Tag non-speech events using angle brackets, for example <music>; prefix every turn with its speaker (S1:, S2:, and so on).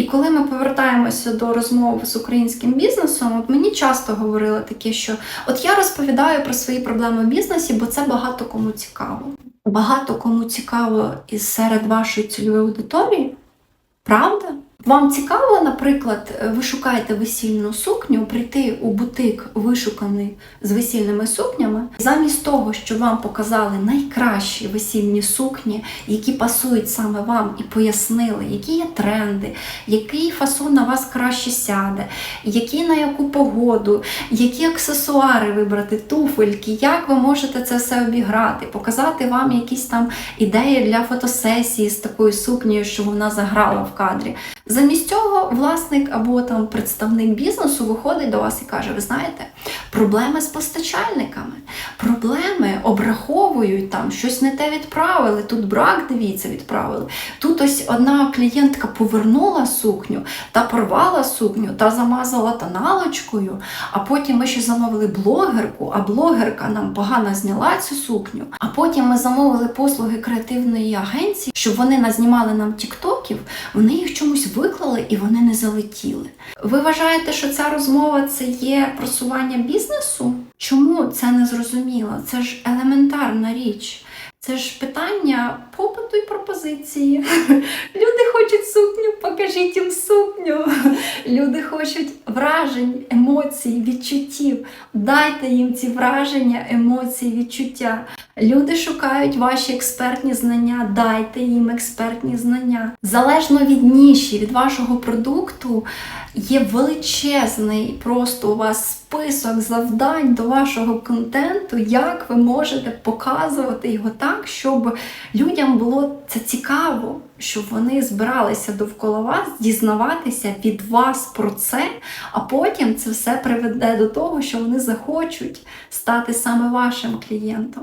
S1: І коли ми повертаємося до розмов з українським бізнесом, от мені часто говорили таке, що от я розповідаю про свої проблеми в бізнесі, бо це багато кому цікаво. Багато кому цікаво із серед вашої цільової аудиторії. Правда? Вам цікаво, наприклад, ви шукаєте весільну сукню, прийти у бутик вишуканий з весільними сукнями, замість того, щоб вам показали найкращі весільні сукні, які пасують саме вам, і пояснили, які є тренди, який фасон на вас краще сяде, які на яку погоду, які аксесуари вибрати, туфельки, як ви можете це все обіграти, показати вам якісь там ідеї для фотосесії з такою сукнею, що вона заграла в кадрі. Замість цього власник або там представник бізнесу виходить до вас і каже: ви знаєте, проблеми з постачальниками, проблеми обраховують там, щось не те відправили, тут брак, дивіться, відправили. Тут ось одна клієнтка повернула сукню та порвала сукню та замазала тоналочкою, а потім ми ще замовили блогерку, а блогерка нам погано зняла цю сукню. А потім ми замовили послуги креативної агенції, щоб вони назнімали нам тіктоків, вони їх чомусь виклали і вони не залетіли. Ви вважаєте, що ця розмова це є просування бізнесу? Чому це не зрозуміло? Це ж елементарна річ. Це ж питання попиту і пропозиції. <laughs> Люди хочуть покажіть їм сукню. Люди хочуть вражень, емоцій, відчуттів. Дайте їм ці враження, емоції, відчуття. Люди шукають ваші експертні знання, дайте їм експертні знання. Залежно від ніші, від вашого продукту, є величезний просто у вас список завдань до вашого контенту, як ви можете показувати його так, щоб людям було це цікаво, щоб вони збиралися довкола вас, дізнаватися від вас про це, а потім це все приведе до того, що вони захочуть стати саме вашим клієнтом.